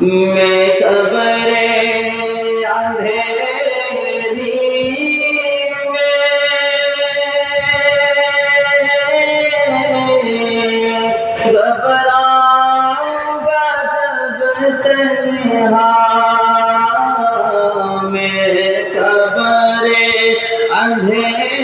میں قبرے اندھیری میں گھبراؤں گا جب تنہا میں قبرے اندھیری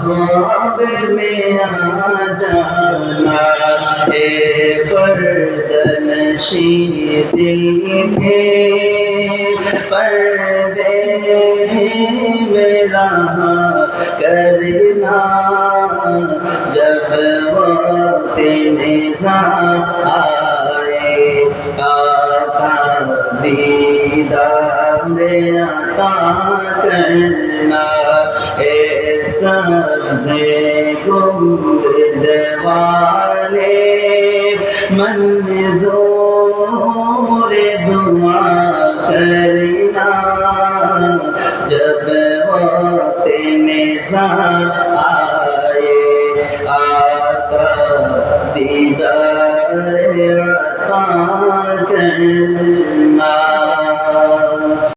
خواب میں آ جانا یا در پہ دل کے پردے میں رہا کرنا۔ جب وقت نظام آئے، آقا دیدار عطا کرنا۔ اے سبز گنبد والے منظور دعا کرنا جب وقت نظام آئے، آقا دیدار عطا کرنا۔